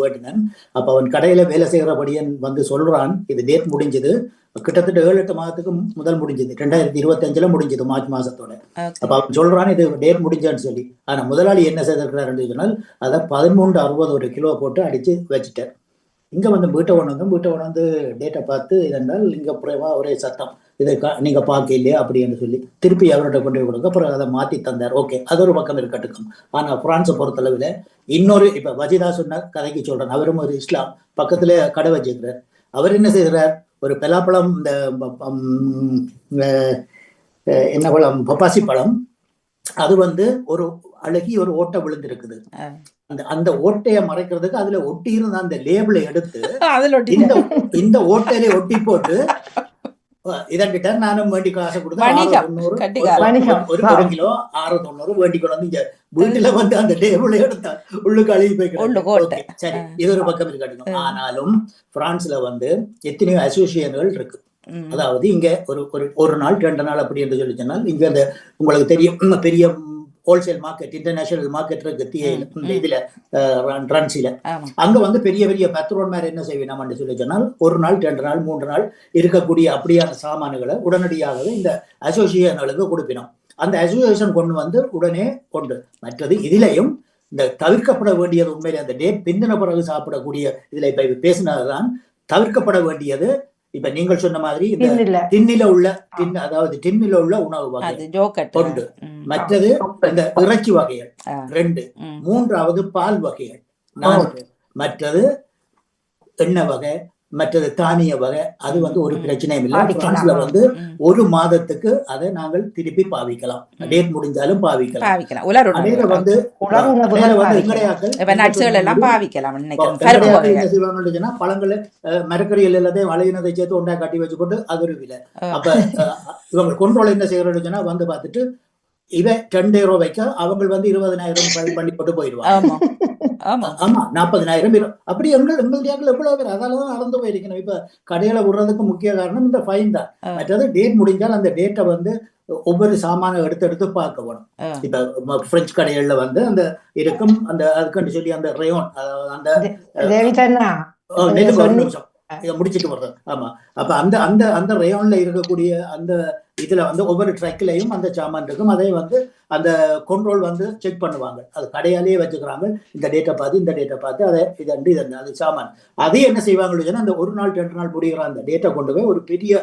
வேட்டினன் அப்ப அவன் கடையில வேலை செய்யறபடியன் வந்து சொல்றான் இது டேட் முடிஞ்சது. கிட்டத்தட்ட ஏழு எட்டு மாதத்துக்கு முதல் முடிஞ்சது. ரெண்டாயிரத்தி இருபத்தி அஞ்சுல முடிஞ்சது மார்ச் மாசத்தோட. அப்ப அவன் சொல்றான் இது டேட் முடிஞ்சான்னு சொல்லி. ஆனா முதலாளி என்ன செய்திருக்கிறாருன்னு சொன்னால் அதை பதிமூன்று அறுபது ஒரு கிலோ போட்டு அடிச்சு வச்சுட்டார். இங்க வந்து வீட்டை கொண்டு வந்து வீட்டை கொண்டு வந்து டேட்டை பார்த்து இதென்றால் இங்க புறவா ஒரே சத்தம். இதை நீங்கள் நீங்க பார்க்க இல்லையா அப்படின்னு சொல்லி திருப்பி அவர்கிட்ட கொண்டு போய் கொடுங்க. அப்புறம் அதை மாத்தி தந்தார். ஓகே அது ஒரு பக்கம் இருக்கட்டுக்கும் ஆனா பிரான்ஸை பொறுத்தளவில் இன்னொரு இப்ப வஜிதா சொன்ன கதைக்கு சொல்றேன் அவரும் ஒரு இஸ்லாம். பக்கத்துல கடை வச்சிருக்கிறார். அவர் என்ன செய்கிறார்? ஒரு பலாப்பழம் இந்த என்ன பழம்? பப்பாசி பழம். அது வந்து ஒரு அழகி ஒரு ஓட்டை விழுந்திருக்குது. அந்த அந்த ஓட்டையை மறைக்கிறதுக்கு அதுல ஒட்டி இருந்த அந்த லேபிளை எடுத்து அதுல ஒட்டி இந்த இந்த ஓட்டையில ஒட்டி போட்டு அஹ், இதன்கிட்ட நானும் வேண்டி காசு கொடுத்து ஆறு வணிகம். தொண்ணூறு கட்டிக்காரன். வணிகம். ஒரு ஒரு கிலோ ஆறு தொண்ணூறு வேண்டி கொண்டு வந்து இங்க வீட்டுல வந்து அந்த லேபிளை எடுத்தா உள்ளுக்கு அழுகி போய் சரி இது ஒரு பக்கம் இருக்கட்டும் ஆனாலும் பிரான்ஸ்ல வந்து எத்தனையோ அசோசியேஷன்கள் இருக்கு. அதாவது இங்க ஒரு ஒரு ஒரு நாள் ரெண்டு நாள் அப்படி என்று சொல்லி சொன்னால் இங்க அந்த உங்களுக்கு தெரியும் பெரிய ஹோல்சேல் மார்க்கெட் இன்டர்நேஷனல் மார்க்கெட் இருக்கு இதுல ரன்சில அங்க வந்து பெரிய பெரிய பெத்ரோல் மேல என்ன செய்யணும் சொல்லி சொன்னால் ஒரு நாள் ரெண்டு நாள் மூன்று நாள் இருக்கக்கூடிய அப்படியான சாமான்களை உடனடியாகவே இந்த அசோசியேஷன்களுக்கு கொடுப்பினோம். அந்த அசோசியேஷன் கொண்டு வந்து உடனே கொண்டு மற்றது இதிலையும் இந்த தவிர்க்கப்பட வேண்டியது உண்மையிலே அந்த டேட் பிந்தின பிறகு சாப்பிடக்கூடிய இதுல இப்ப பேசினதுதான் தவிர்க்கப்பட வேண்டியது இப்ப நீங்கள் சொன்ன மாதிரி இந்த டின்னில உள்ள டின் அதாவது டின்னில உள்ள உணவு வகை. ஒன்று மற்றது இந்த இறைச்சி வகைகள். ரெண்டு. மூன்றாவது பால் வகைகள். நான்கு. மற்றது எண்ணெய் வகை. மற்றது தானிய வகை அது வந்து ஒரு பிரச்சனையும் இல்லை. பாவிக்கலாம். பிரான்ஸ்ல வந்து. ஒரு மாதத்துக்கு அதை நாங்கள் திருப்பி பாவிக்கலாம். டேட் முடிஞ்சாலும் பாவிக்கலாம். பாவிக்கலாம். உலர் வந்து பழங்கள் அஹ், மரக்கறிகள் எல்லாத்தையும் வளையினதை சேர்த்து ஒன்றா கட்டி வச்சு போட்டு அது ஒரு விலை அப்ப இவங்க கொண்டோல் என்ன செய்யறோம்னு வந்து பார்த்துட்டு இவன் ரெண்டு ரூபா வைக்க அவங்க வந்து இருபதனாயிரம் பண்ணி போட்டு போயிடுவாங்க. ஆமா. நாற்பதனாயிரம் அப்படி எங்கள் எங்கள் ஏரியாக்கள் எவ்வளவு பேர்? அதாலதான் நடந்து போயிருக்கணும். இப்ப கடையில விடுறதுக்கு முக்கிய காரணம் இந்த ஃபைன் தான். மற்றது டேட் முடிஞ்சால் அந்த டேட்டை வந்து ஒவ்வொரு சாமானை எடுத்து எடுத்து பார்க்க வேணும் ஆ. இப்ப பிரெஞ்சு கடைகள்ல வந்து அந்த இருக்கும் அந்த அதுக்குன்னு சொல்லி அந்த ரயோன் அந்த முடிச்சிட்டு வர்றேன் ஆமா. அப்ப அந்த அந்த அந்த ரயோன்ல இருக்கக்கூடிய அந்த இதில் வந்து ஒவ்வொரு ட்ரக்கிலையும் அந்த சாமான் இருக்கும். அதை வந்து அந்த கண்ட்ரோல் வந்து செக் பண்ணுவாங்க. அது கடையாலேயே வச்சுக்கிறாங்க. இந்த டேட்டை பார்த்து இந்த டேட்டை பார்த்து அதை இதண்டு இதண்டு அது சாமான். அதே என்ன செய்வாங்கன்னு சொன்னால் அந்த ஒரு நாள் ரெண்டு நாள் முடிகிற அந்த டேட்டை கொண்டு போய் ஒரு பெரிய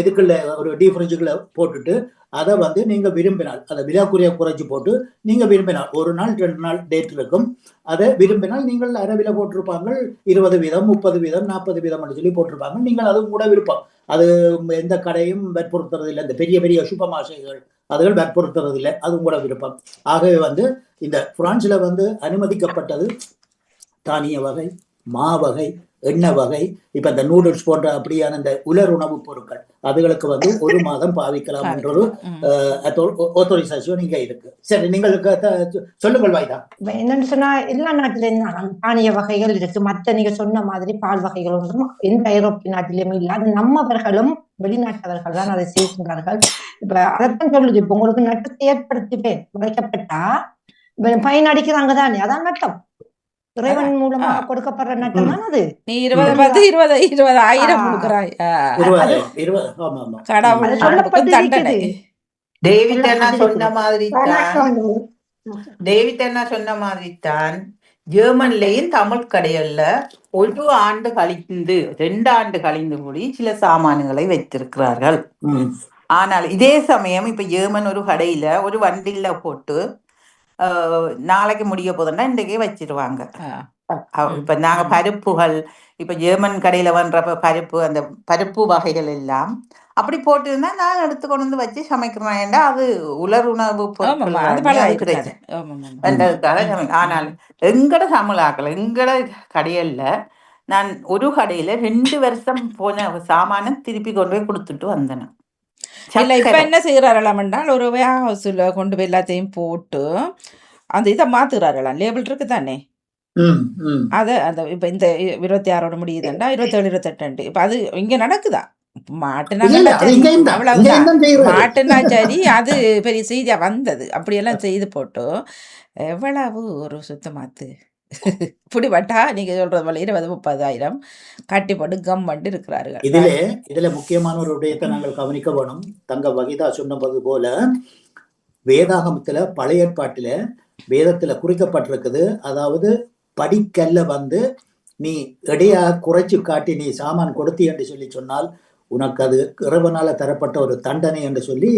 எதுக்குள்ள ஒரு டீஃப்ரிட்ஜுக்குள்ள போட்டுட்டு அதை வந்து நீங்கள் விரும்பினால் அதை விலாக்குரிய குறைச்சி போட்டு நீங்கள் விரும்பினால் ஒரு நாள் ரெண்டு நாள் டேட் இருக்கும். அதை விரும்பினால் நீங்கள் அரை போட்டிருப்பாங்க இருபது வீதம் முப்பது வீதம் நாற்பது வீதம் சொல்லி போட்டிருப்பாங்க நீங்கள் அது கூட விருப்பம் அது எந்த கடையும் வற்புறுத்துறது இல்லை இந்த பெரிய பெரிய சுப்பமாசைகள் அதுகள் வற்புறுத்துறது இல்லை அதுவும் கூட விருப்பம். ஆகவே வந்து இந்த பிரான்ஸ்ல வந்து அனுமதிக்கப்பட்டது தானிய வகை மா வகை எண்ணெய் வகை? இப்ப இந்த நூடுல்ஸ் போன்ற அப்படியான இந்த உலர் உணவுப் பொருட்கள் அதுகளுக்கு வந்து ஒரு மாதம் பாவிக்கலாம் என்ற ஒரு. ஆத்தோரைசேஷன் இங்க இருக்கு. சரி நீங்கள் க- த- சொல்லுங்கள் வாய்தா என்னன்னு சொன்னா எல்லா நாட்டிலும் தான் தானிய வகைகள் இருக்கு. மத்த நீங்க சொன்ன மாதிரி பால் வகைகள் ஒன்றும் எந்த ஐரோப்பிய நாட்டிலுமே இல்லை. அது நம்மவர்களும் வெளிநாட்டவர்கள் தான் அதை செய்கின்றார்கள். இப்ப அதைத்தான் சொல்லுது. இப்ப உங்களுக்கு நட்டத்தை ஏற்படுத்தி வைக்கப்பட்டா இப்ப பயன் அடிக்கிறாங்க தானே. அதான் நட்டம். இறைவன் மூலமாக கொடுக்கப்படுற நட்டம் அது. நீ இருபது பத்து இருபது இருபது ஆயிரம். கொடுக்குறாய். கடவுள் கொடுக்கும் சொல்லப்பட்டு தண்டனை. டேவிட் அது சொன்ன மாதிரி தான்? டேவிட் அண்ணா சொன்ன மாதிரி தான்? ஜெர்மன்லயும் தமிழ் கடைகள்ல ஒரு ஆண்டு கழிந்து ரெண்டு ஆண்டு கழிந்து கூடி சில சாமான்களை வைத்திருக்கிறார்கள். ஆனால் இதே சமயம் இப்ப ஜெர்மன் ஒரு கடையில ஒரு வண்டியில போட்டு நாளைக்கு முடிய போதுன்னா இன்றைக்கே வச்சிருவாங்க. இப்ப நாங்க பருப்புகள் இப்ப ஜெர்மன் கடையில வர்ற பருப்பு அந்த பருப்பு வகைகள் எல்லாம் அப்படி போட்டிருந்தா நான் எடுத்து கொண்டு வந்து வச்சு சமைக்கிறேன். ஏன்டா அது உலர் உணவு கிடையாது. ஆனால் எங்கட தமிழாக்கள் எங்கட கடையில நான் ஒரு கடையில ரெண்டு வருஷம் போன சாமானை திருப்பி கொண்டு போய் கொடுத்துட்டு வந்தேன். இல்ல இப்ப. என்ன செய்யறாரலாம் என்றால் ஒரு ஹவுஸ்ல கொண்டு போய் எல்லாத்தையும் போட்டு அந்த இதை மாத்துறாரலாம் லேபிள் இருக்கு தானே அதை அந்த இப்ப இந்த இருபத்தி ஆறோட முடியுதுண்டா இருபத்தேழு இருபத்தெட்டு இப்ப அது இங்க நடக்குதா. மாட்டுனா சரி அது பெரிய செய்தியா வந்தது அப்படியெல்லாம் செய்து போட்டு எவ்வளவு ஒரு சுத்தமாத்து பிடிபட்டா நீங்க சொல்றது போல இருபது முப்பதாயிரம் கட்டி போட்டு கம் பண்ணி இருக்கிறார்கள். இதுல இதுல முக்கியமான ஒரு விடயத்தை நாங்கள் கவனிக்க வேணும். தங்க வகிதா சொன்னது போல வேதாகமத்துல பழைய ஏற்பாட்டுல வேதத்துல குறிக்கப்பட்டிருக்குது. அதாவது படிக்கல்ல வந்து நீ எடையா குறைச்சு காட்டி நீ சாமான் கொடுத்தி என்று சொல்லி சொன்னால் உனக்கு அது இறைவனால தரப்பட்ட ஒரு தண்டனை என்று சொல்லி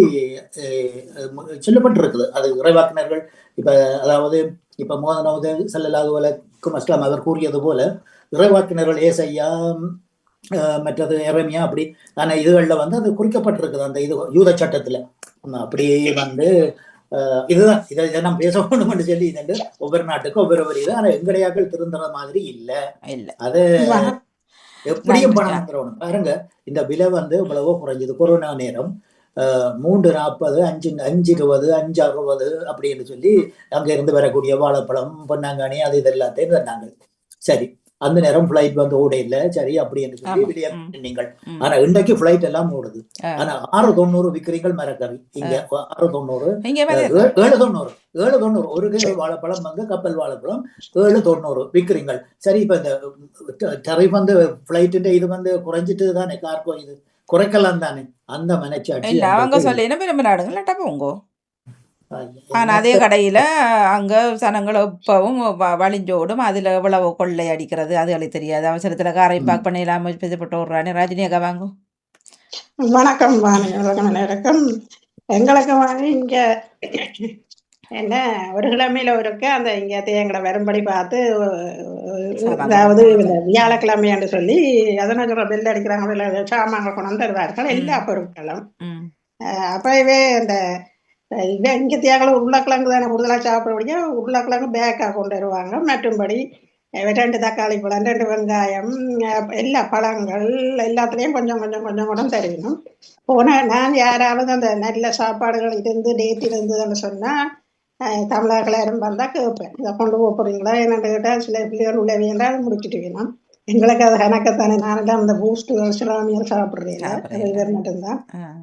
சொல்லப்பட்டிருக்குது. அது இறைவாக்கினர்கள் இப்ப அதாவது இப்ப மோதனவது செல்லலாது வலக்கும் அஸ்லாம் அவர் கூறியது போல இறைவாக்கினர்கள் ஏசையா மற்றது எரமியா அப்படி ஆனா இதுகளில் வந்து அது குறிக்கப்பட்டிருக்குது. அந்த இது யூத சட்டத்துல. அப்படி வந்து இதுதான். இதை இதை நம்ம பேச வேணும்னு சொல்லி இது ஒவ்வொரு நாட்டுக்கும் ஒவ்வொரு ஒரு இது ஆனா எங்கடையாக்கள் திருந்துற மாதிரி இல்ல. இல்லை. அது எப்படியும். பணம் வந்துடணும் பாருங்க இந்த விலை வந்து இவ்வளவோ குறைஞ்சது. கொரோனா நேரம் மூன்று நாற்பது அஞ்சு அஞ்சு இருபது அஞ்சு அறுபது அப்படின்னு சொல்லி அங்க இருந்து வரக்கூடிய வாழைப்பழம் பொன்னாங்கானி அது இது எல்லாத்தையும் தந்தாங்க. சரி. அந்த நேரம் ஃபிளைட் வந்து ஓட இல்லை. சரி அப்படின்னு சொல்லி ஆமா. வெளியே. நீங்கள். ஆனா இன்றைக்கு ஃபிளைட் எல்லாம் ஓடுது. ஆனா ஆறு தொண்ணூறு விக்கிறீங்கள் மரக்கறி. இங்க ஆறு தொண்ணூறு ஏழு தொண்ணூறு ஏழு தொண்ணூறு ஒரு கிலோ வாழைப்பழம் வந்து கப்பல் வாழைப்பழம். ஏழு தொண்ணூறு விற்கிறீங்கள் சரி இப்ப இந்த டரிஃப் வந்து ஃபிளைட்டு இது வந்து குறைஞ்சிட்டு தானே? கார்கோ இது குறைக்கலாம் தானே? அந்த மனச்சாட்சி அவங்க சொல்லி என்ன நாடுங்க. ஆனால் அதே கடையில் அங்கே சனங்கள் இப்பவும் வ- வழிஞ்சோடும் அதில் எவ்வளவு கொள்ளை அடிக்கிறது அதுகளுக்கு தெரியாது. அவசரத்தில் காரை ம். பார்க் பண்ணிடலாம பேசப்பட்டு விட்றானே. ரஜினி அக்கா வாங்கும் வணக்கம் வாணி வணக்கம் எங்களுக்கு வந்து இங்க என்ன ஒரு கிழமையில ஒருக்க அந்த இங்க தேங்கட வரும்படி பார்த்து அதாவது இந்த வியாழக்கிழமைன்னு சொல்லி அதனால சொல்ற பெல் அடிக்கிறாங்க சாமான்கள் கொண்டு வந்து தருவார்கள் எல்லா பொருட்களும். அப்பவே இந்த இவ இங்க தேங்கல உருளைக்கிழங்கு தானே கூடுதலா சாப்பிடக்கூடிய உருளைக்கிழங்கு பேக்கா கொண்டு வருவாங்க. மற்றும்படி ரெண்டு தக்காளி பழம் ரெண்டு வெங்காயம் எல்லா பழங்கள் எல்லாத்துலேயும் கொஞ்சம் கொஞ்சம் கொஞ்சம் கூட தருவினும். போன நான் யாராவது அந்த நல்ல சாப்பாடுகள் இருந்து டேட் இருந்ததுன்னு சொன்னா அஹ் தமிழர்கள் யாரும் வந்தா கேட்பேன். இதை கொண்டு போக போறீங்களா என்னன்னு கேட்டால் சில பிள்ளைகள் உள்ள வேண்டாம் முடிச்சுட்டு வேணும். எங்களுக்கு அது கணக்கத்தானே. நானெல்லாம் அந்த பூஸ்ட் சிலாமியர் சாப்பிட்றேன். மட்டும்தான். ஆ.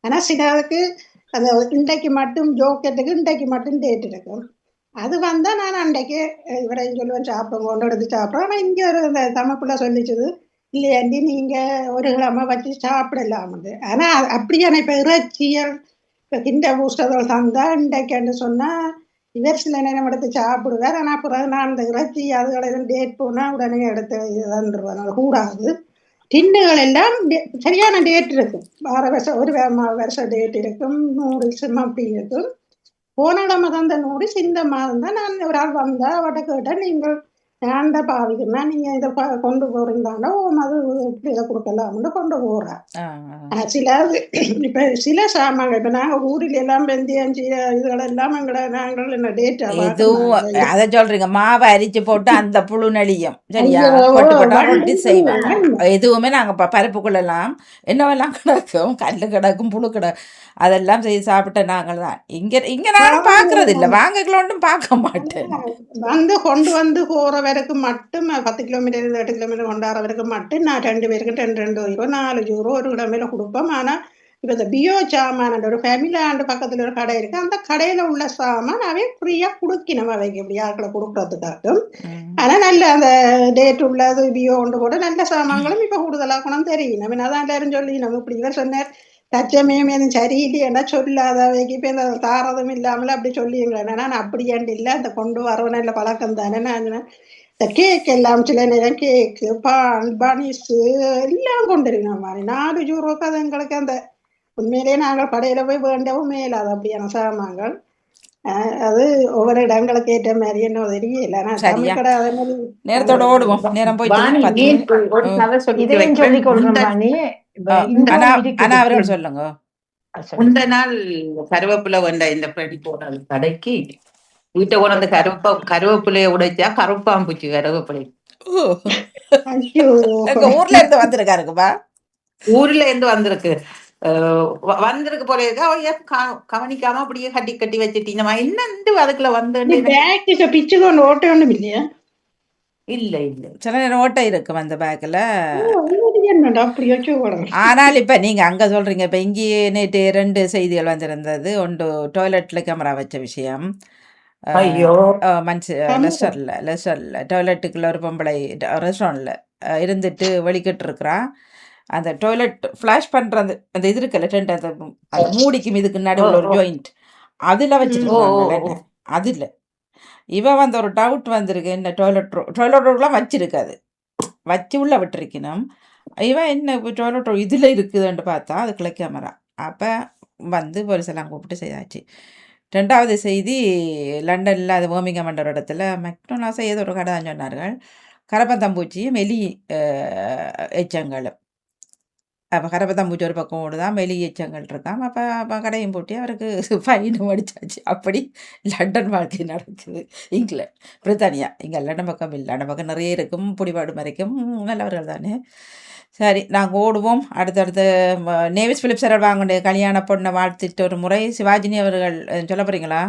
ஆனா சிலருக்கு அது இன்றைக்கு மட்டும் ஜோக்கெட்டுக்கு இன்றைக்கு மட்டும் டேட் இருக்கும் அது வந்தா நான் அன்றைக்கு அஹ், இவரையும் சொல்லுவேன் சாப்பிடுங்க கொண்டு எடுத்து சாப்பிடுறோம். ஆனால் இங்கே ஒரு இந்த தமிழ்க்குள்ள சொல்லிச்சது இல்லையாண்டி நீங்க ஒரு கிழமை வச்சு சாப்பிடலாம் ஆனா அது அப்படியான இப்ப இறைச்சியல் இப்போ கிண்ட பூஸ்டர்கள் தந்தா இன்றைக்குன்னு சொன்னால் இவர் சில நேரம் எடுத்து சாப்பிடுவார். ஆனால் பிறகு நான் அந்த இறைச்சி அதுகளை டேட் போனால் உடனே எடுத்து இதுன்றுவேன் அது கூடாது. டின்னுகள் எல்லாம் டே- சரியான டேட் இருக்கும். வார வருஷம் ஒரு வருஷம் டேட் இருக்கும். நூடுல்ஸும் அப்படி இருக்கும். போன கிழமை தந்த நூடுல்ஸ் இந்த மாதம் தான் நான் ஒரு ஆள் வந்தா அவட்ட கேட்டேன் நீங்கள் நான் தான் பாவிக்கிறேன்னா நீங்க இதை கொண்டு போறீங்களாண்டா ஓ அது இப்படி இதை கொடுக்கலாம்னு கொண்டு போறா. ஆ, ஆனா சில இப்ப சில சாமான்கள் இப்ப நாங்க ஊரில் எல்லாம் வெந்தயம் இதுகள் எல்லாம் எங்களை நாங்கள் என்ன டேட் இதுவும் அதை சொல்றீங்க. மாவை அரிச்சு போட்டு அந்த புழு நெளியும். சரியா? போட்டு ரொட்டி. எதுவுமே நாங்க ப பருப்புக்குள்ளெல்லாம் என்னவெல்லாம் கிடக்கும்? கல் கிடக்கும் புழு கிட அதெல்லாம் செய்து சாப்பிட்ட நாங்கள் தான். இங்க இங்க நானும் பார்க்கறது இல்லை. வாங்கக்கலோண்டும் பார்க்க மாட்டேன். வந்து கொண்டு வந்து போற வரைக்கும் மட்டும் பத்து கிலோமீட்டர் எட்டு கிலோமீட்டர் கொண்டாடுற வரைக்கும் மட்டும் நான் ரெண்டு பேருக்கு ரெண்டு ரெண்டு யூரோ நாலு யூரோ ஒரு கிலோமீட்டர் கொடுப்போம் ஆனா இப்ப இந்த பியோ சாமான் ஒரு ஃபேமிலி ஆண்டு பக்கத்துல ஒரு கடை இருக்கு அந்த கடையில உள்ள சாமான் அவன் ஃப்ரீயா குடுக்கணும் அவைக்கு இப்படி ஆட்களை கொடுக்கறதுக்காகவும் ம். ஆனா நல்ல அந்த டேட் உள்ளது பியோ கொண்டு கூட நல்ல சாமான்களும் இப்ப கூடுதலா குணம் தெரியும் நம்ம அதான் எல்லாரும் சொல்லி நம்ம இப்படி இவர் சொன்னார் தச்சமயம் எதுவும் சரியில்லையேன்னா சொல்லாத அவைக்கு இப்ப இந்த தாரதும் இல்லாமல் அப்படி சொல்லிங்களேன் நான் அப்படி ஏண்டு இல்லை அந்த கொண்டு வரவும் நல்ல பழக்கம் தானே நான் இந்த கேக் எல்லாம் சில நேரம் கேக்கு பால் பனிஸு எல்லாம் கொண்டு இருக்கணும் மாதிரி. நாலு யூரோக்கு அது எங்களுக்கு அந்த உண்மையிலேயே நாங்கள் கடையில போய் வேண்டவும் மேலாது அப்படியான சாமான்கள். அது ஒவ்வொரு இடங்களுக்கு ஏற்ற மாதிரி என்ன தெரியல நேரத்தோட ஓடுவோம். நேரம் அவர்கள் சொல்லுங்க. முந்த நாள் கருவேப்பிலை வந்த இந்த பிரடி போன கடைக்கு வீட்டை கொண்டு கருப்பா கருவேப்பிலையை உடைச்சா கருப்பாம்பூச்சி கருவேப்பிலை. ஊர்ல இருந்து வந்திருக்காருக்குப்பா. ஊர்ல இருந்து வந்திருக்கு. வந்திருக்கு போல இருக்கு. கவனிக்காம அப்படியே கட்டி கட்டி வச்சுட்டீங்க என்னண்டு அதுக்குள்ள வந்து நீ பேக் இப்ப பிச்சு கொண்டு ஓட்ட ஒண்ணும் இல்லையா? இல்ல இல்ல. சில நேரம் ஓட்டை இருக்கும் அந்த போடணும் ஆனால் இப்போ நீங்கள் அங்கே சொல்கிறீங்க இப்போ இங்கேயே நேற்று ரெண்டு செய்திகள் வந்திருந்தது. ஒன்று டாய்லெட்டில் கேமரா வச்ச விஷயம். ஐயோ மஞ்சு. லெஸ்டரில் லெஸ்டரில் டாய்லெட்டுக்குள்ள ஒரு பொம்பளை ரெஸ்டாரண்ட்டில் இருந்துட்டு வெளிக்கிட்டு இருக்கிறா அந்த டாய்லெட் ஃப்ளாஷ் பண்ணுற அந்த அந்த இது இருக்குல்ல டென்ட் அந்த அந்த மூடிக்கும் இதுக்கு நடுவில் ஒரு. ஜாயிண்ட் அதில் வச்சுருக்காங்க. அதில் இவ வந்து ஒரு டவுட் வந்திருக்கு என்ன டாய்லெட் டாய்லெட் ரோலாம் வச்சிருக்காது வச்சு உள்ள விட்டுருக்கணும் இவன் என்ன டாய்லெட் இதில் இருக்குதுன்னு பார்த்தா அது கிளை கேமரா அப்போ வந்து போலீஸ் எல்லாம் கூப்பிட்டு செய்தாச்சு ரெண்டாவது செய்தி லண்டனில் அது ஓமிங்கம் என்ற இடத்துல மெக்டோனாஸை ஏதோ ஒரு கடை தான் சொன்னார்கள். கரப்பந்தம்பூச்சியும் எலி எச்சங்களும். அப்போ கரப்பத்தம்பூச்சி ஒரு பக்கம் ஓடுதான் வெளி எச்சங்கள் இருக்கான் அப்போ அப்போ கடையும் போட்டி அவருக்கு ஃபைனும் அடிச்சாச்சு அப்படி லண்டன் வாழ்க்கை நடக்குது. இங்கிலாந்து பிரித்தானியா. இங்கே லண்டன் பக்கம் இல்லை. லண்டன் பக்கம் நிறைய இருக்கும். பிடிபாடு மறைக்கும். நல்லவர்கள் தானே. சரி நாங்கள் ஓடுவோம். அடுத்தடுத்து நேவிஸ் பிலிப் சார் வாங்கிய கல்யாண பொண்ணை வாழ்த்திட்டு ஒரு முறை சிவாஜினி அவர்கள் சொல்ல போகிறீங்களா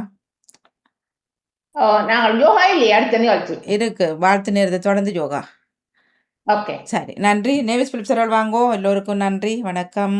ஓ, நாங்கள் யோகா இல்லையே அடுத்த நிகழ்ச்சி? இருக்கு. வாழ்த்து நேரத்தை தொடர்ந்து யோகா. ஓகே. சரி நன்றி. நேவிஸ் பிலிப் சார் வாங்கோ எல்லோருக்கும் நன்றி. வணக்கம்.